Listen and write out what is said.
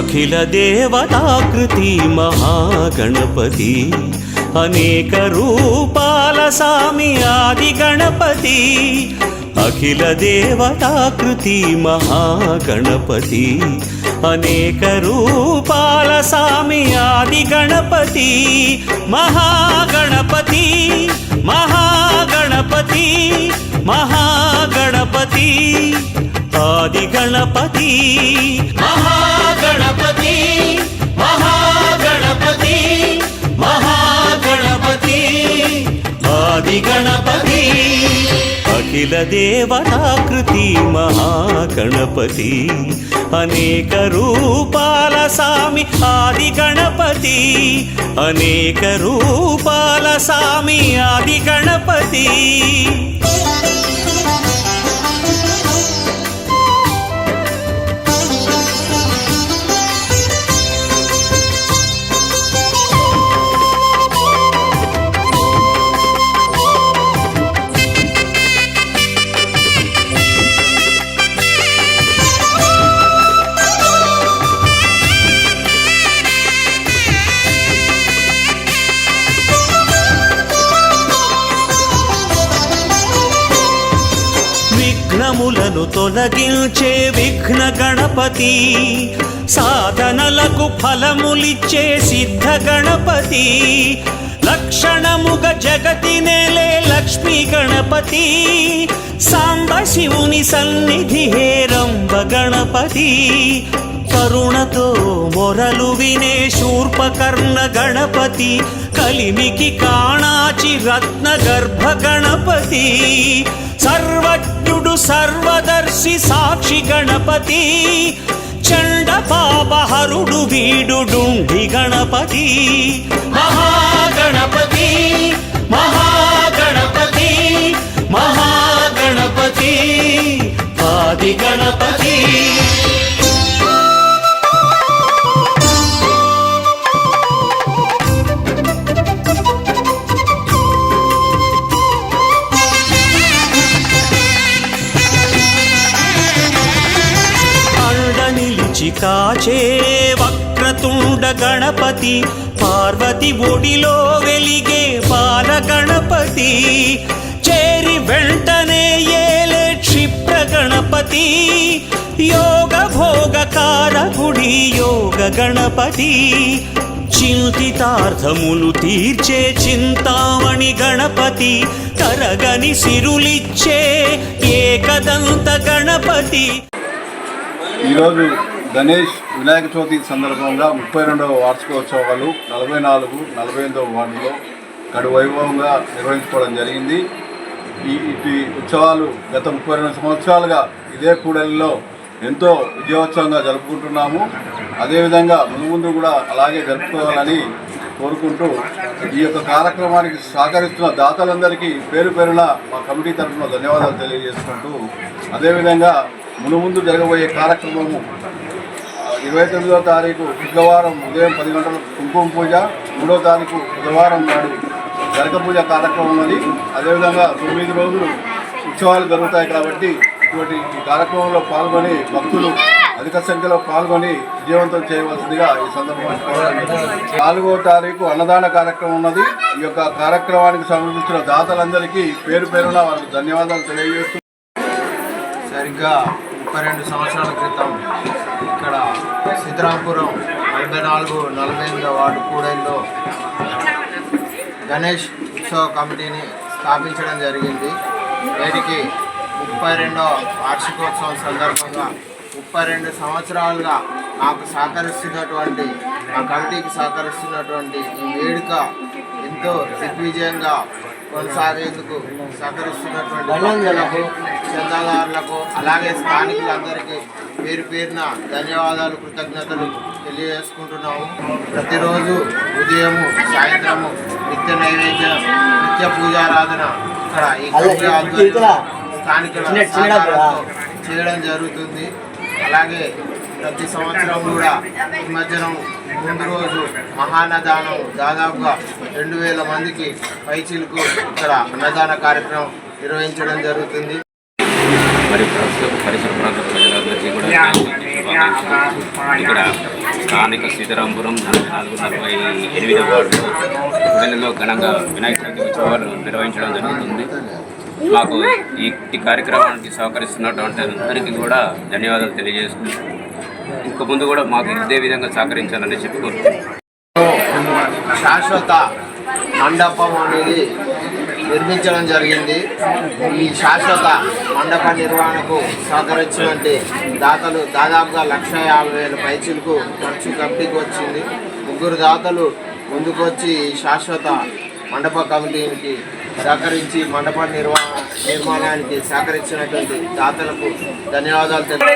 అఖిల దేవతాకృతి మహాగణపతి. అనేక రూపాల సామి ఆది గణపతి. అఖిల దేవతాకృతి మహాగణపతి. అనేక రూపాల సామి ఆది గణపతి. మహాగణపతి మహాగణపతి మహాగణపతి. ఆది గణపతి మహాగణపతి. మహాగణపతి మహాగణపతి. ఆది గణపతి అఖిల దేవతాకృతి మహాగణపతి. అనేక రూపాల సామి ఆది గణపతి అనేక రూపాల సామి ఆది గణపతి విఘ్నములను తొలగించే విఘ్న గణపతి సాధనలకు ఫలములిచ్చే సిద్ధ గణపతి లక్షణముగ జగతి లక్ష్మీ గణపతి సాంబ శివుని సన్నిధి హేరంబ గణపతి. కరుణతో మొరలు వినే శూర్పకర్ణ గణపతి కలిమికి కాణాచి రత్న గర్భ గణపతి. సర్వజ్ఞుడు సర్వదర్శి సాక్షి గణపతి చండ పాపహరుడు వీడుడుండి గణపతి. మహాగణపతి. ఆది గణపతి కాచే వక్రతుండ గణపతి పార్వతి ఒడిలో వెలిగే బాల గణపతి. చేరి వెంటనే ఏ గణపతి యోగ భోగకార గుడి యోగ గణపతి చింతితార్థములు తీర్చే చింతామణి గణపతి తరగని సిరులిచ్చే ఏకదంత గణపతి. ఈరోజు గణేష్ వినాయక చవితి సందర్భంగా ముప్పై రెండవ వార్షికోత్సవాలు నలభై నాలుగు నలభై ఎనిమిదవ వార్డులో కడు వైభవంగా నిర్వహించుకోవడం జరిగింది. ఈ ఇటు ఉత్సవాలు గత ముప్పై రెండు సంవత్సరాలుగా ఇదే కూడలిలో ఎంతో విజయోత్సవంగా జరుపుకుంటున్నాము. అదేవిధంగా ముందు కూడా అలాగే జరుపుకోవాలని కోరుకుంటూ ఈ యొక్క కార్యక్రమానికి సహకరిస్తున్న దాతలందరికీ పేరు పేరున మా కమిటీ తరఫున ధన్యవాదాలు తెలియజేసుకుంటూ అదేవిధంగా మునుముందు జరగబోయే కార్యక్రమము ఇరవై తొమ్మిదో తారీఖు బుధవారం ఉదయం పది గంటల కుంకుమ పూజ మూడో తారీఖు బుధవారం నాడు గరక పూజ కార్యక్రమం ఉన్నది అదేవిధంగా తొమ్మిది రోజులు ఉత్సవాలు జరుగుతాయి కాబట్టి ఇటువంటి ఈ కార్యక్రమంలో పాల్గొని భక్తులు అధిక సంఖ్యలో పాల్గొని విజయవంతం చేయవలసిందిగా ఈ సందర్భంగా నాలుగో తారీఖు అన్నదాన కార్యక్రమం ఉన్నది. ఈ యొక్క కార్యక్రమానికి సంబంధించిన దాతలందరికీ పేరు పేరున వారికి ధన్యవాదాలు తెలియజేస్తూ సరిగ్గా ముప్పై రెండు సంవత్సరాల క్రితం ఇక్కడ సీతారాంపురం నలభై నాలుగు నలభై ఎనిమిదో వార్డు కూడలిలో గణేష్ ఉత్సవ కమిటీని స్థాపించడం జరిగింది. వీటికి ముప్పై రెండవ వార్షికోత్సవం సందర్భంగా ముప్పై రెండు సంవత్సరాలుగా నాకు సహకరిస్తున్నటువంటి మా కమిటీకి సహకరిస్తున్నటువంటి ఈ వేడుక ఎంతో దిగ్విజయంగా కొనసాగేందుకు సహకరిస్తున్నటువంటి భక్తులకు చందాదారులకు అలాగే స్థానికులందరికీ పేరు పేరున ధన్యవాదాలు కృతజ్ఞతలు తెలియజేసుకుంటున్నాము. ప్రతిరోజు ఉదయము సాయంత్రము నిత్య నైవేద్యం నిత్య పూజారాధన ఇక్కడ ఈ ఆధ్వర్యంలో స్థానికుల చేయడం జరుగుతుంది. అలాగే ప్రతి సంవత్సరం కూడా నిమజ్జనం ముందు రోజు మహానదానం దాదాపుగా రెండు వేల మందికి పైచీలకు ఇక్కడ అన్నదాన కార్యక్రమం నిర్వహించడం జరుగుతుంది. మరి ప్రస్తుత పరిసర ప్రాంత ప్రజలందరికీ కూడా ఇక్కడ స్థానిక సీతారాంపురం నలభై నాలుగు నలభై ఎనిమిది వార్డు ఘనంగా వినాయక చవితి ఉత్సవాలు నిర్వహించడం జరుగుతుంది. మాకు ఈ ఈ కార్యక్రమానికి సహకరిస్తున్నటువంటి అందరికీ కూడా ధన్యవాదాలు తెలియజేస్తున్నాం. ఇంక ముందు కూడా మాకు ఇదే విధంగా సహకరించాలని చెప్పి కోరుతున్నాం శాశ్వత మండపం అనేది నిర్మించడం జరిగింది. ఈ శాశ్వత మండప నిర్వహణకు సహకరించినటువంటి దాతలు దాదాపుగా లక్ష యాభై వేల పైచీలకు ఖర్చు కమిటీకి వచ్చింది. ముగ్గురు దాతలు ముందుకు వచ్చి ఈ శాశ్వత మండప కమిటీకి సహకరించి మండప నిర్వహణ నిర్మాణానికి సహకరించినటువంటి దాతలకు ధన్యవాదాలు తెలుపు